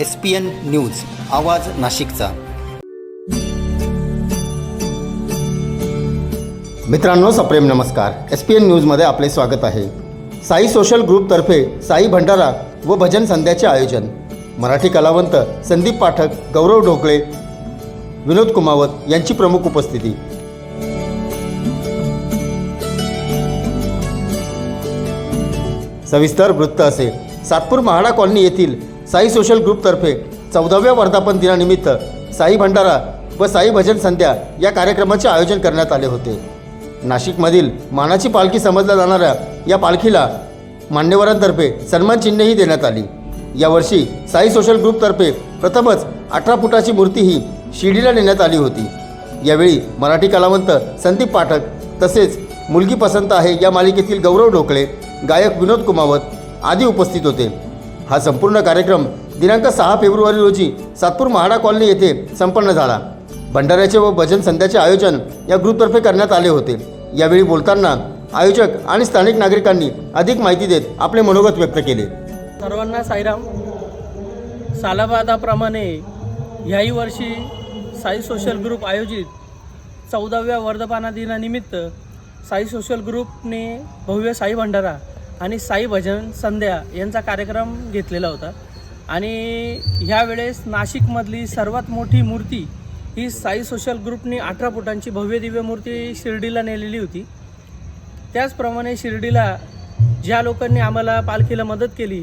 S P N news आवाज नाशिकचा. मित्रांनो सप्रेम नमस्कार. एस पी एन न्यूजमध्ये आपले स्वागत आहे. साई सोशल ग्रुपतर्फे साई भंडारा व भजन संध्याचे आयोजन. मराठी कलावंत संदीप पाठक गौरव ढोकळे विनोद कुमावत यांची प्रमुख उपस्थिती. सविस्तर वृत्त असे. सातपूर महाडा कॉलनी येथील साई सोशल ग्रुपतर्फे चौदाव्या वर्धापन दिनानिमित्त साई भंडारा व साई भजन संध्या या कार्यक्रमाचे आयोजन करण्यात आले होते. नाशिकमधील मानाची पालखी समजल्या जाणाऱ्या या पालखीला मान्यवरांतर्फे सन्मान चिन्हही देण्यात आली. यावर्षी साई सोशल ग्रुपतर्फे प्रथमच अठरा फुटाची मूर्ती ही शिर्डीला नेण्यात आली होती. यावेळी मराठी कलावंत संदीप पाठक तसेच मुलगी पसंत आहे या मालिकेतील गौरव ढोकळे गायक विनोद कुमावत आदी उपस्थित होते. हा संपूर्ण कार्यक्रम दिनांक सहा फेब्रुवारी रोजी सातपूर महाडा कॉलनी येथे संपन्न झाला. भंडाऱ्याचे व भजन संध्याचे आयोजन या ग्रुपतर्फे करण्यात आले होते. यावेळी बोलताना आयोजक आणि स्थानिक नागरिकांनी अधिक माहिती देत आपले मनोगत व्यक्त केले. सर्वांना साईराम. सालाबादाप्रमाणे ह्याही वर्षी साई सोशल ग्रुप आयोजित चौदाव्या वर्धपाना दिनानिमित्त साई सोशल ग्रुपने भव्य साई भंडारा आणि साई भजन संध्या यांचा कार्यक्रम घेतलेला होता. आणि ह्यावेळेस नाशिकमधली सर्वात मोठी मूर्ती ही साई सोशल ग्रुपने अठरा फुटांची भव्य दिव्य मूर्ती शिर्डीला नेलेली होती. त्याचप्रमाणे शिर्डीला ज्या लोकांनी आम्हाला पालखीला मदत केली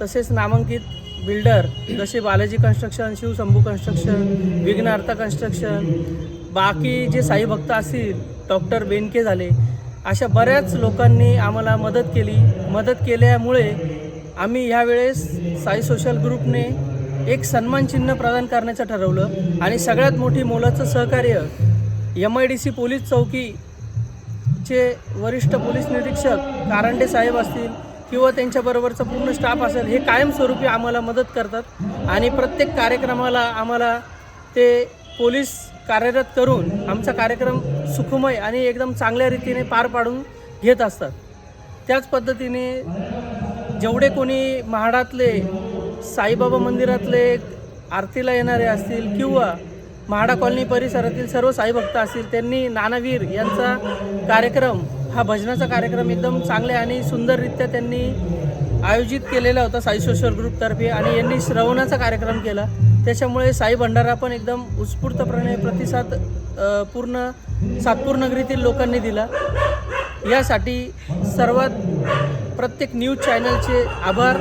तसेच नामांकित बिल्डर जसे Balaji construction Shivshambhu construction Vighnarth construction बाकी जे साई भक्त असतील डॉक्टर बेनके झाले अशा बऱ्याच लोकांनी आम्हाला मदत केली. मदत केल्यामुळे आम्ही ह्यावेळेस साई सोशल ग्रुपने एक सन्मान चिन्ह प्रदान करण्याचं ठरवलं आणि सगळ्यात मोठी मोलाचं सहकार्य M I D C police चौकीचे वरिष्ठ पोलीस निरीक्षक कारंडे साहेब असतील किंवा त्यांच्याबरोबरचा पूर्ण स्टाफ असेल हे कायमस्वरूपी आम्हाला मदत करतात आणि प्रत्येक कार्यक्रमाला आम्हाला ते पोलीस कार्यरत करून आमचा कार्यक्रम सुखमय आणि एकदम चांगल्या रीतीने पार पाडून घेत असतात. त्याच पद्धतीने जेवढे कोणी म्हाडातले साईबाबा मंदिरातले आरतीला येणारे असतील किंवा म्हाडा कॉलनी परिसरातील सर्व साईभक्त असतील त्यांनी नानावीर यांचा कार्यक्रम हा भजनाचा कार्यक्रम एकदम चांगल्या आणि सुंदररित्या त्यांनी आयोजित केलेला होता साई सोशल ग्रुपतर्फे आणि यांनी श्रवणाचा कार्यक्रम केला. त्याच्यामुळे साई भंडारा पण एकदम उत्स्फूर्तपणे प्रतिसाद पूर्ण सातपूर नगरीतील लोकांनी दिला. यासाठी सर्वात प्रत्येक न्यूज चॅनलचे आभार.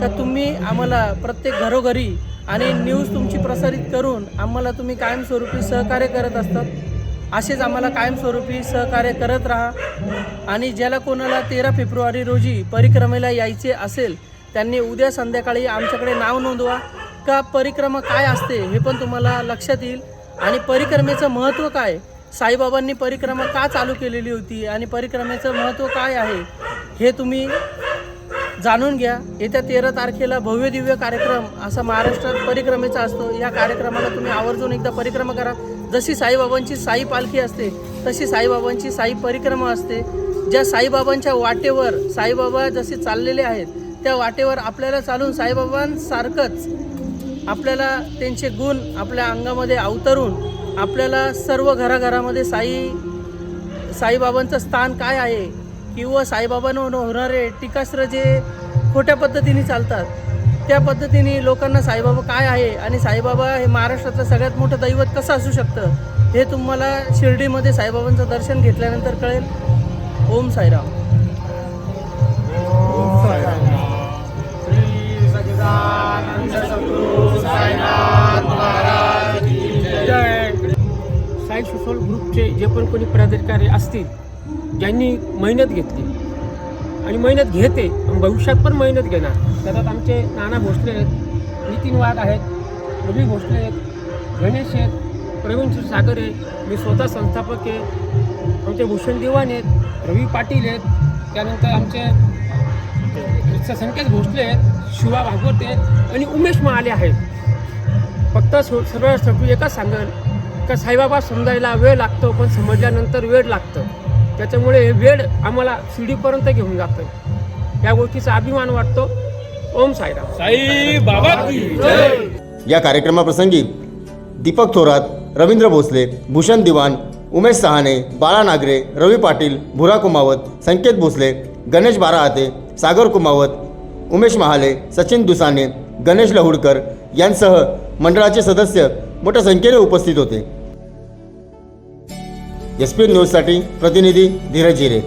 तर तुम्ही आम्हाला प्रत्येक घरोघरी आणि न्यूज तुमची प्रसारित करून आम्हाला तुम्ही कायमस्वरूपी सहकार्य करत असतात. असेच आम्हाला कायमस्वरूपी सहकार्य करत राहा. आणि ज्याला कोणाला तेरा फेब्रुवारी रोजी परिक्रमेला यायचे असेल त्यांनी उद्या संध्याकाळी आमच्याकडे नाव नोंदवा. का परिक्रमा काय असते हे पण तुम्हाला लक्षात येईल. आणि परिक्रमेचं महत्त्व काय? साईबाबांनी परिक्रमा का चालू केलेली होती? आणि परिक्रमेचं महत्त्व काय आहे? हे तुम्ही जाणून घ्या. येत्या तेरा तारखेला भव्य दिव्य कार्यक्रम असा महाराष्ट्रात परिक्रमेचा असतो. या कार्यक्रमाला तुम्ही आवर्जून एकदा परिक्रमा करा. जशी साईबाबांची साई पालखी असते तशी साईबाबांची साई परिक्रमा असते. ज्या साईबाबांच्या वाटेवर साईबाबा जसे चाललेले आहेत त्या वाटेवर आपल्याला चालून साईबाबांसारखंच आपल्याला त्यांचे गुण आपल्या अंगामध्ये अवतरून आपल्याला सर्व घराघरामध्ये साई साईबाबांचं स्थान काय आहे किंवा साईबाबांवर होणारे टीकास्त्र जे खोट्या पद्धतीने चालतात त्या पद्धतीने लोकांना साईबाबा काय आहे आणि साईबाबा हे महाराष्ट्रातलं सगळ्यात मोठं दैवत कसं असू शकतं हे तुम्हाला शिर्डीमध्ये साईबाबांचं दर्शन घेतल्यानंतर कळेल. ओम साईराम. साई सोशल ग्रुपचे जे पण कोणी पदाधिकारी असतील ज्यांनी मेहनत घेतली. आणि मेहनत घेते भविष्यात पण मेहनत घेणार. त्याच्यात आमचे नाना भोसले आहेत नितीन वाघ आहेत रवी भोसले आहेत गणेश आहेत प्रवीण सागर आहे मी स्वतः संस्थापक आहे. आमचे भूषण दिवाण आहेत रवी पाटील आहेत. त्यानंतर आमचे संकेत भोसले आहेत शिवा भागवत आहेत आणि उमेश महाले आहेत. फक्त सो सर्व सगळी एकच सांगेल का साईबाबा समजायला वेळ लागतो पण समजल्यानंतर वेळ लागतं. त्याच्यामुळे वेळ आम्हाला शिडीपर्यंत घेऊन जातं या गोष्टीचा अभिमान वाटतो. ओम साईराम. साई बाबा की जय. या कार्यक्रमाप्रसंगी दीपक थोरात रवींद्र भोसले भूषण दिवाण उमेश सहाणे बाळा नागरे रवी पाटील भुरा कुमावत संकेत भोसले गणेश बाराहाते सागर कुमावत उमेश महाले सचिन दुसाने गणेश लहुडकर यांसह मंडळाचे सदस्य मोठ्या संख्येने उपस्थित होते. एस पी न्यूजसाठी प्रतिनिधी धीरज जिरे